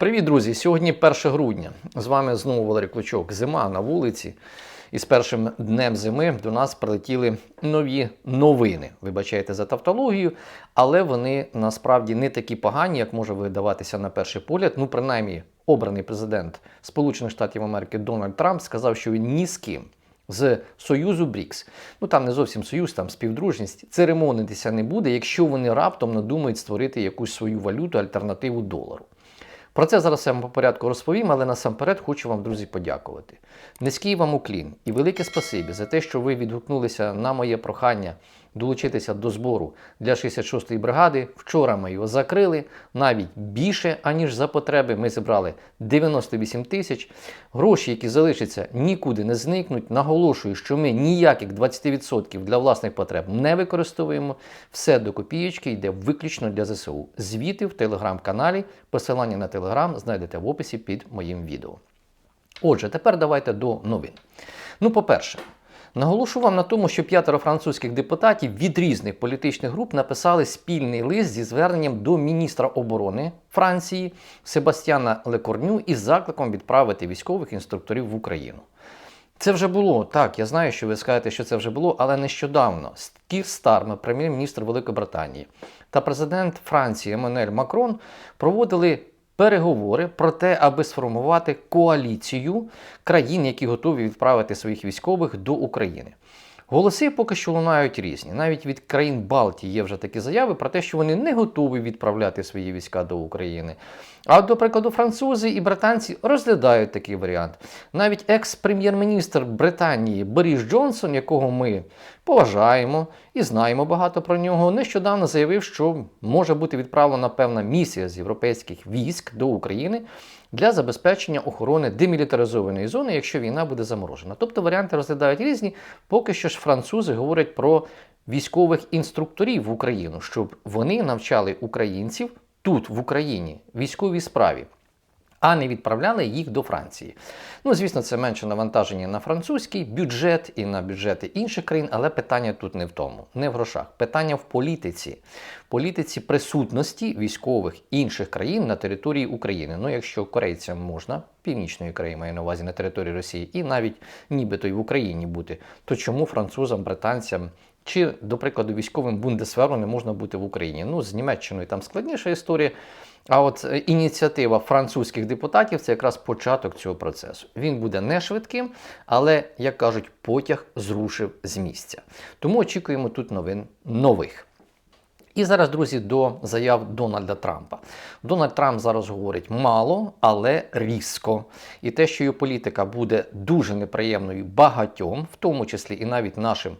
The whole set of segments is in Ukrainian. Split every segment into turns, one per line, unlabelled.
Привіт, друзі! Сьогодні 1 грудня. З вами знову Валерій Клочок. Зима на вулиці. І з першим днем зими до нас прилетіли нові новини. Вибачайте за тавтологію, але вони насправді не такі погані, як може видаватися на перший погляд. Ну, принаймні, обраний президент Сполучених Штатів Америки Дональд Трамп сказав, що він ні з ким. З Союзу БРІКС. Ну там не зовсім союз, там співдружність. Церемонитися не буде, якщо вони раптом надумають створити якусь свою валюту, альтернативу долару. Про це зараз я вам по порядку розповім, але насамперед хочу вам, друзі, подякувати. Низький вам уклін і велике спасибі за те, що ви відгукнулися на моє прохання долучитися до збору для 66-ї бригади. Вчора ми його закрили навіть більше, аніж за потреби. Ми зібрали 98 тисяч. Гроші, які залишаться, нікуди не зникнуть. Наголошую, що ми ніяких 20% для власних потреб не використовуємо. Все до копієчки йде виключно для ЗСУ. Звіти в телеграм-каналі. Посилання на телеграм знайдете в описі під моїм відео. Отже, тепер давайте до новин. Ну, по-перше, наголошу вам на тому, що п'ятеро французьких депутатів від різних політичних груп написали спільний лист зі зверненням до міністра оборони Франції Себастьяна Лекорню із закликом відправити військових інструкторів в Україну. Це вже було так. Я знаю, що ви скажете, що це вже було, але нещодавно Кір Стармер, прем'єр-міністр Великої Британії, та президент Франції Еммануель Макрон проводили переговори про те, аби сформувати коаліцію країн, які готові відправити своїх військових до України. Голоси поки що лунають різні. Навіть від країн Балтії є вже такі заяви про те, що вони не готові відправляти свої війська до України. А, до прикладу, французи і британці розглядають такий варіант. Навіть екс-прем'єр-міністр Британії Боріс Джонсон, якого ми поважаємо і знаємо багато про нього, нещодавно заявив, що може бути відправлена певна місія з європейських військ до України для забезпечення охорони демілітаризованої зони, якщо війна буде заморожена. Тобто варіанти розглядають різні. Поки що ж французи говорять про військових інструкторів в Україну, щоб вони навчали українців тут, в Україні, військовій справі. А не відправляли їх до Франції. Ну, звісно, це менше навантаження на французький бюджет і на бюджети інших країн, але питання тут не в тому, не в грошах. Питання в політиці, політиці присутності військових інших країн на території України. Ну, якщо корейцям можна, північної Кореї маю на увазі на території Росії, і навіть нібито й в Україні бути, то чому французам, британцям чи, до прикладу, військовим бундесверу не можна бути в Україні? Ну, з Німеччиною там складніша історія. А от е, ініціатива французьких депутатів це якраз початок цього процесу. Він буде не швидким, але, як кажуть, потяг зрушив з місця. Тому очікуємо тут новин нових. І зараз, друзі, до заяв Дональда Трампа. Дональд Трамп зараз говорить мало, але різко. І те, що його політика буде дуже неприємною багатьом, в тому числі і навіть нашим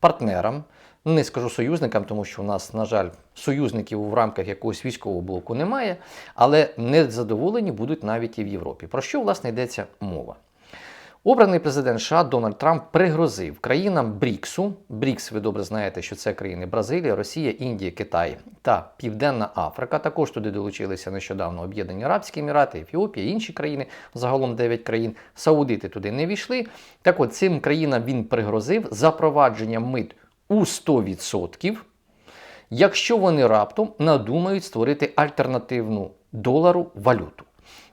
партнерам. Не скажу союзникам, тому що у нас, на жаль, союзників в рамках якогось військового блоку немає, але незадоволені будуть навіть і в Європі. Про що, власне, йдеться мова? Обраний президент США Дональд Трамп пригрозив країнам Бріксу. Брікс, ви добре знаєте, що це країни Бразилія, Росія, Індія, Китай та Південна Африка. Також туди долучилися нещодавно Об'єднані Арабські Емірати, Ефіопія, інші країни, загалом 9 країн. Саудити туди не війшли. Так от цим країнам він пригрозив запровадженням мит у 100%, якщо вони раптом надумають створити альтернативну долару валюту.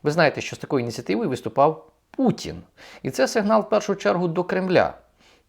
Ви знаєте, що з такою ініціативою виступав Путін. І це сигнал в першу чергу до Кремля.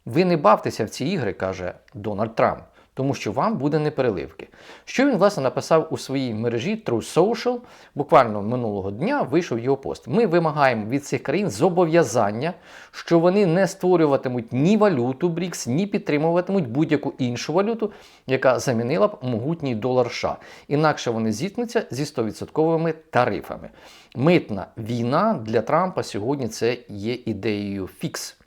Ви не бавтеся в ці ігри, каже Дональд Трамп, тому що вам буде непереливки. Що він, власне, написав у своїй мережі True Social, буквально минулого дня вийшов його пост. Ми вимагаємо від цих країн зобов'язання, що вони не створюватимуть ні валюту БРІКС, ні підтримуватимуть будь-яку іншу валюту, яка замінила б могутній долар США. Інакше вони зіткнуться зі 100% тарифами. Митна війна для Трампа сьогодні це є ідеєю фікс.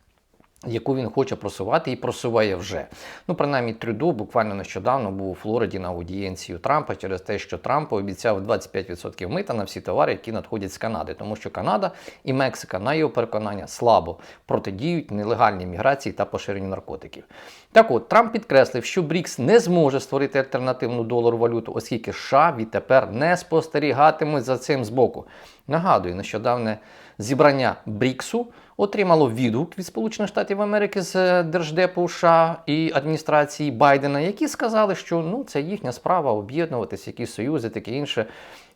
Яку він хоче просувати і просуває вже. Ну, принаймні, Трюдо буквально нещодавно був у Флориді на аудієнцію Трампа через те, що Трамп обіцяв 25% мита на всі товари, які надходять з Канади, тому що Канада і Мексика, на його переконання, слабо протидіють нелегальній міграції та поширенню наркотиків. Так от Трамп підкреслив, що Брікс не зможе створити альтернативну долару валюту, оскільки США відтепер не спостерігатимуть за цим збоку. Нагадую, нещодавне зібрання Бріксу отримало відгук від Сполучених Штатів Америки з Держдепу США і адміністрації Байдена, які сказали, що ну це їхня справа об'єднуватися, якісь союзи, таке інше.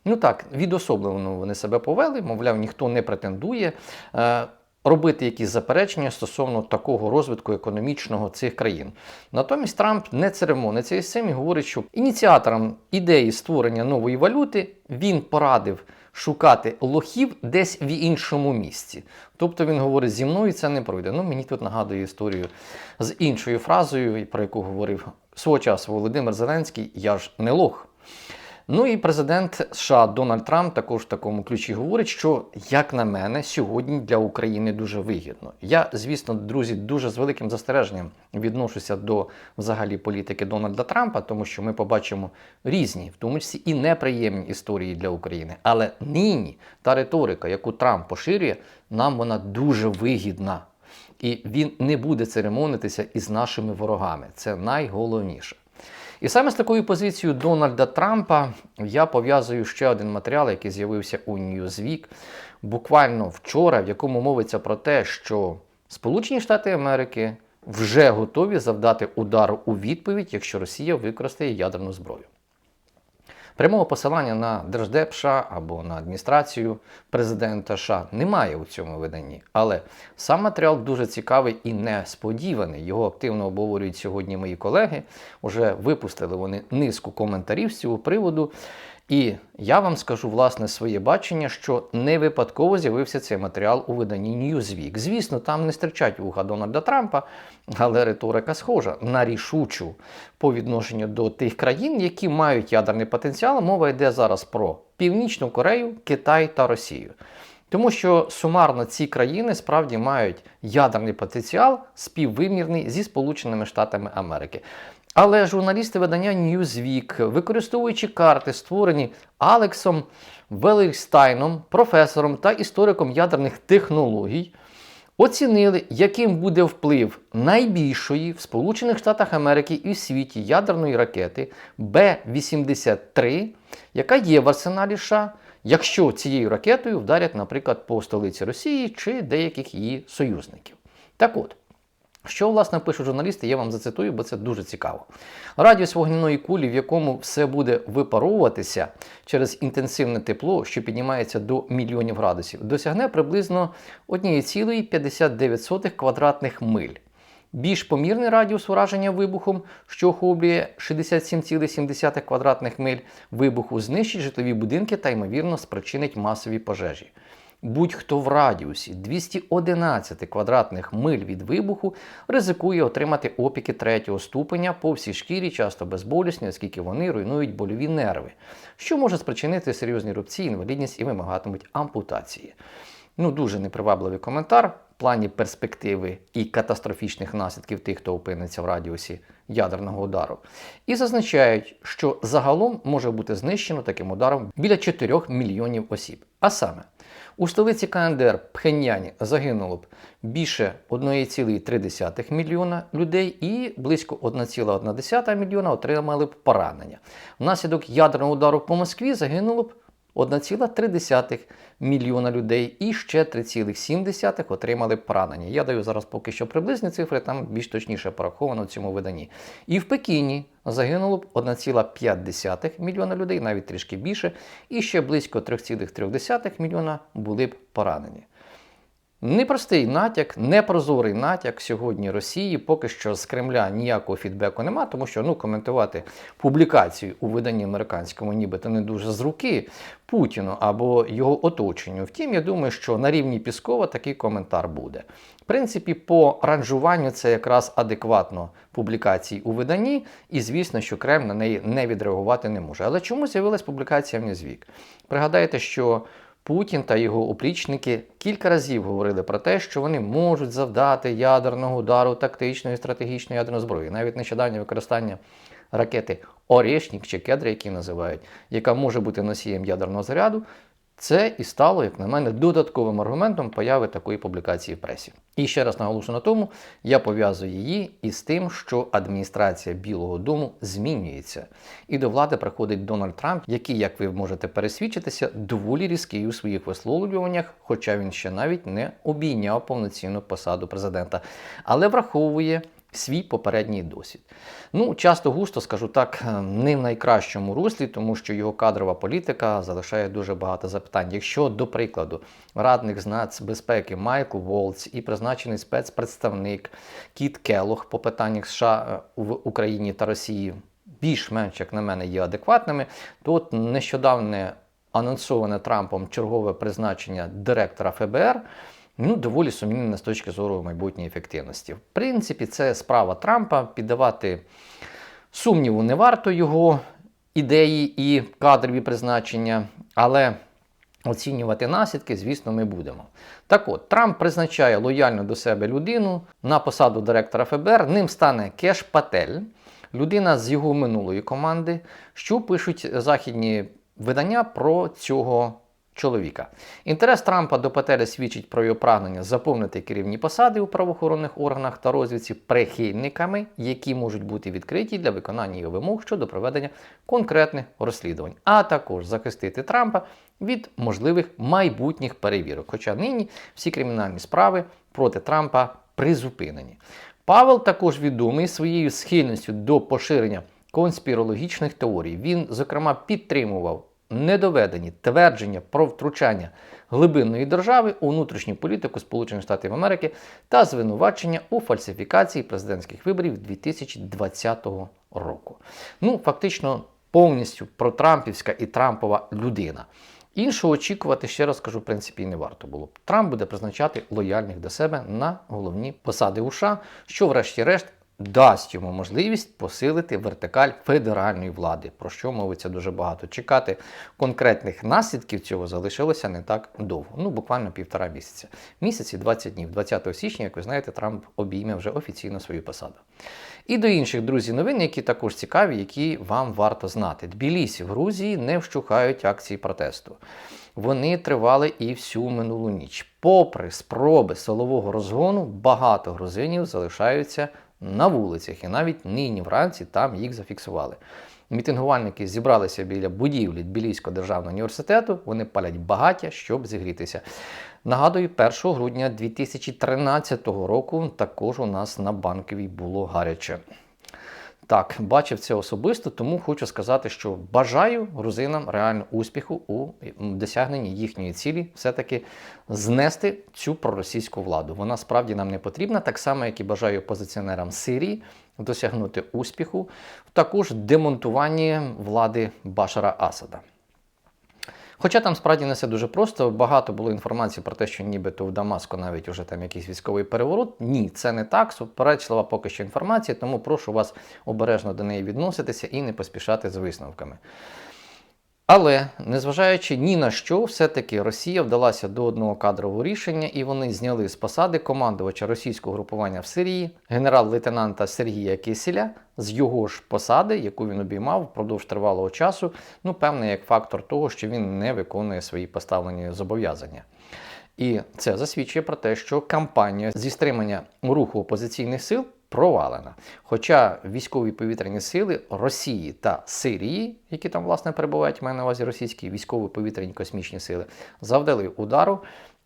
Ну так, відособлено вони себе повели, мовляв, ніхто не претендує. Е, Робити якісь заперечення стосовно такого розвитку економічного цих країн. Натомість Трамп не церемониться із цим і говорить, що ініціатором ідеї створення нової валюти він порадив шукати лохів десь в іншому місці. Тобто він говорить, зі мною це не пройде. Ну, мені тут нагадує історію з іншою фразою, про яку говорив свого часу Володимир Зеленський Я ж не лох. Ну і президент США Дональд Трамп також в такому ключі говорить, що, як на мене, сьогодні для України дуже вигідно. Я, звісно, друзі, дуже з великим застереженням відношуся до взагалі політики Дональда Трампа, тому що ми побачимо різні, в тому числі і неприємні історії для України. Але нині та риторика, яку Трамп поширює, нам вона дуже вигідна. І він не буде церемонитися із нашими ворогами. Це найголовніше. І саме з такою позицією Дональда Трампа я пов'язую ще один матеріал, який з'явився у Newsweek буквально вчора, в якому мовиться про те, що Сполучені Штати Америки вже готові завдати удару у відповідь, якщо Росія використає ядерну зброю. Прямого посилання на Держдеп США або на адміністрацію президента США немає у цьому виданні. Але сам матеріал дуже цікавий і несподіваний. Його активно обговорюють сьогодні мої колеги. Уже випустили вони низку коментарів з цього приводу. І я вам скажу власне своє бачення, що не випадково з'явився цей матеріал у виданні Newsweek. Звісно, там не стирчать вуха Дональда Трампа, але риторика схожа на рішучу по відношенню до тих країн, які мають ядерний потенціал. Мова йде зараз про Північну Корею, Китай та Росію. Тому що сумарно ці країни справді мають ядерний потенціал співвимірний зі Сполученими Штатами Америки. Але журналісти видання Newsweek, використовуючи карти, створені Алексом Велерстайном, професором та істориком ядерних технологій, оцінили, яким буде вплив найбільшої в Сполучених Штатах Америки і в світі ядерної ракети Б-83, яка є в арсеналі США, якщо цією ракетою вдарять, наприклад, по столиці Росії чи деяких її союзників. Так от. Що, власне, пишуть журналісти, я вам зацитую, бо це дуже цікаво. Радіус вогняної кулі, в якому все буде випаровуватися через інтенсивне тепло, що піднімається до мільйонів градусів, досягне приблизно 1,59 квадратних миль. Більш помірний радіус ураження вибухом, що охоплює 67,7 квадратних миль вибуху, знищить житлові будинки та, ймовірно, спричинить масові пожежі. Будь-хто в радіусі 211 квадратних миль від вибуху ризикує отримати опіки третього ступеня по всій шкірі, часто безболісні, оскільки вони руйнують больові нерви, що може спричинити серйозні рубці, інвалідність і вимагатимуть ампутації. Ну, дуже непривабливий коментар в плані перспективи і катастрофічних наслідків тих, хто опиниться в радіусі ядерного удару. І зазначають, що загалом може бути знищено таким ударом біля 4 мільйонів осіб. А саме, у столиці КНДР Пхеньяні загинуло б більше 1,3 мільйона людей і близько 1,1 мільйона отримали б поранення. Внаслідок ядерного удару по Москві загинуло б 1,3 мільйона людей і ще 3,7 отримали поранення. Я даю зараз поки що приблизні цифри, там більш точніше пораховано в цьому виданні. І в Пекіні загинуло б 1,5 мільйона людей, навіть трішки більше, і ще близько 3,3 мільйона були б поранені. Непростий натяк, непрозорий натяк сьогодні Росії. Поки що з Кремля ніякого фідбеку нема, тому що ну, коментувати публікацію у виданні американському, нібито не дуже з руки Путіну або його оточенню. Втім, я думаю, що на рівні Піскова такий коментар буде. В принципі, по ранжуванню це якраз адекватно публікації у виданні, і звісно, що Кремль на неї не відреагувати не може. Але чому з'явилась публікація в Ньюзвік? Пригадайте, що Путін та його оплічники кілька разів говорили про те, що вони можуть завдати ядерного удару тактичної стратегічної ядерної зброї. Навіть нещодавнє використання ракети Орешнік чи Кедри, які називають, яка може бути носієм ядерного заряду, це і стало, як на мене, додатковим аргументом появи такої публікації в пресі. І ще раз наголошу на тому, я пов'язую її із тим, що адміністрація Білого Дому змінюється. І до влади приходить Дональд Трамп, який, як ви можете пересвідчитися, доволі різкий у своїх висловлюваннях, хоча він ще навіть не обійняв повноцінну посаду президента, але враховує свій попередній досвід. Ну, часто густо скажу так, е, не в найкращому руслі, тому що його кадрова політика залишає дуже багато запитань. Якщо, до прикладу, радник з нацбезпеки Майкл Волц і призначений спецпредставник Кіт Келох по питаннях США е, в Україні та Росії більш-менш, як на мене, є адекватними, то от нещодавне анонсоване Трампом чергове призначення директора ФБР. Ну, доволі сумнівне з точки зору майбутньої ефективності. В принципі, це справа Трампа піддавати сумніву не варто його ідеї і кадрові призначення, але оцінювати наслідки, звісно, ми будемо. Так от, Трамп призначає лояльну до себе людину на посаду директора ФБР. Ним стане Кеш Патель, людина з його минулої команди, що пишуть західні видання про цього чоловіка. Інтерес Трампа до Пателя свідчить про його прагнення заповнити керівні посади у правоохоронних органах та розвідці прихильниками, які можуть бути відкриті для виконання його вимог щодо проведення конкретних розслідувань, а також захистити Трампа від можливих майбутніх перевірок. Хоча нині всі кримінальні справи проти Трампа призупинені. Павел також відомий своєю схильністю до поширення конспірологічних теорій. Він, зокрема, підтримував недоведені твердження про втручання глибинної держави у внутрішню політику Сполучених Штатів Америки та звинувачення у фальсифікації президентських виборів 2020 року. Ну, фактично, повністю протрампівська і Трампова людина. Іншого очікувати, ще раз кажу, в принципі, не варто було. Трамп буде призначати лояльних до себе на головні посади США, що, врешті-решт, дасть йому можливість посилити вертикаль федеральної влади, про що мовиться дуже багато. Чекати конкретних наслідків цього залишилося не так довго, ну буквально півтора місяця. Місяці 20 днів. 20 січня, як ви знаєте, Трамп обійме вже офіційно свою посаду. І до інших друзі новин, які також цікаві, які вам варто знати. Тбілісі в Грузії не вщухають акції протесту. Вони тривали і всю минулу ніч. Попри спроби силового розгону, багато грузинів залишаються на вулицях, і навіть нині вранці там їх зафіксували. Мітингувальники зібралися біля будівлі Тбіліського державного університету. Вони палять багаття, щоб зігрітися. Нагадую, 1 грудня 2013 року також у нас на банковій було гаряче. Так, бачив це особисто, тому хочу сказати, що бажаю грузинам реально успіху у досягненні їхньої цілі, все-таки знести цю проросійську владу. Вона справді нам не потрібна, так само, як і бажаю опозиціонерам Сирії досягнути успіху в також демонтуванні влади Башара Асада. Хоча там справді не все дуже просто, багато було інформації про те, що нібито в Дамаску навіть уже там якийсь військовий переворот. Ні, це не так. Суперечлива поки що інформація, тому прошу вас обережно до неї відноситися і не поспішати з висновками. Але незважаючи ні на що, все-таки Росія вдалася до одного кадрового рішення, і вони зняли з посади командувача російського групування в Сирії, генерал-лейтенанта Сергія Киселя, з його ж посади, яку він обіймав впродовж тривалого часу, ну, певне, як фактор того, що він не виконує свої поставлені зобов'язання. І це засвідчує про те, що кампанія зі стримання руху опозиційних сил провалена. Хоча військові повітряні сили Росії та Сирії, які там власне перебувають, маю на увазі російські військові повітряні космічні сили, завдали удару,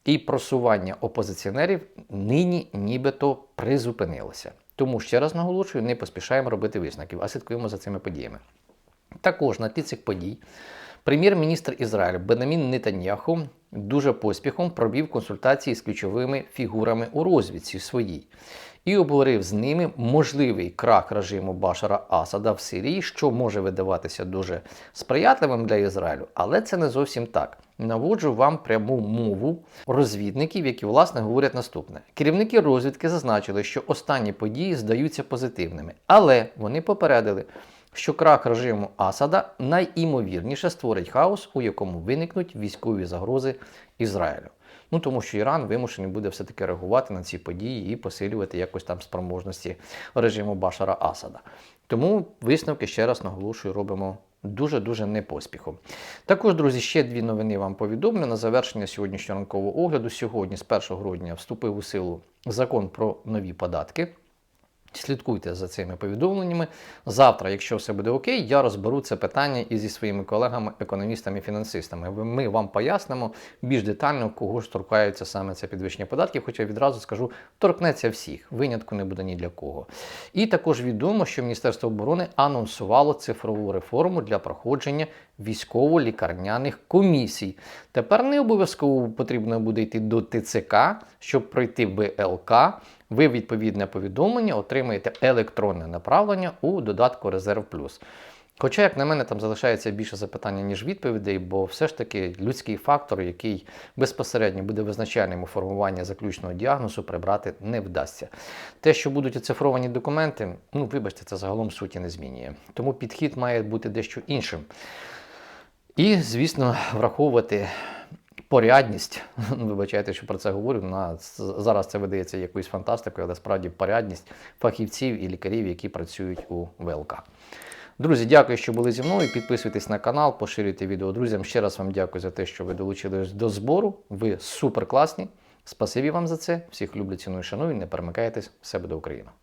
і просування опозиціонерів нині нібито призупинилося. Тому ще раз наголошую, не поспішаємо робити висновків, а слідкуємо за цими подіями. Також на тлі цих подій прем'єр-міністр Ізраїлю Бенамін Нетаньяху дуже поспіхом провів консультації з ключовими фігурами у розвідці своїй і обговорив з ними можливий крах режиму Башара Асада в Сирії, що може видаватися дуже сприятливим для Ізраїлю, але це не зовсім так. Наводжу вам пряму мову розвідників, які власне говорять наступне: керівники розвідки зазначили, що останні події здаються позитивними, але вони попередили. Що крах режиму Асада найімовірніше створить хаос, у якому виникнуть військові загрози Ізраїлю. Ну тому що Іран вимушений буде все-таки реагувати на ці події і посилювати якось там спроможності режиму Башара Асада. Тому висновки ще раз наголошую, робимо. Дуже-дуже не поспіхом. Також, друзі, ще дві новини вам повідомлю. На завершення сьогоднішнього ранкового огляду. Сьогодні, з 1 грудня, вступив у силу закон про нові податки. Слідкуйте за цими повідомленнями. Завтра, якщо все буде окей, я розберу це питання і зі своїми колегами, економістами і фінансистами. Ми вам пояснимо більш детально, кого ж торкається саме це підвищення податків. Хоча відразу скажу, торкнеться всіх, винятку не буде ні для кого. І також відомо, що Міністерство оборони анонсувало цифрову реформу для проходження військово-лікарняних комісій. Тепер не обов'язково потрібно буде йти до ТЦК, щоб пройти БЛК. Ви відповідне повідомлення отримаєте електронне направлення у додатку Резерв Плюс. Хоча, як на мене, там залишається більше запитання, ніж відповідей, бо все ж таки людський фактор, який безпосередньо буде визначальним у формуванні заключного діагнозу, прибрати не вдасться. Те, що будуть оцифровані документи, ну вибачте, це загалом суті не змінює. Тому підхід має бути дещо іншим. І, звісно, враховувати порядність. Ну, Вибачайте, що про це говорю. На зараз це видається якоюсь фантастикою, але справді порядність фахівців і лікарів, які працюють у ВЛК. Друзі, дякую, що були зі мною. Підписуйтесь на канал, поширюйте відео друзям. Ще раз вам дякую за те, що ви долучились до збору. Ви супер класні. Спасибі вам за це. Всіх люблю, ціную, шаную. Не перемикайтесь. Все буде Україна!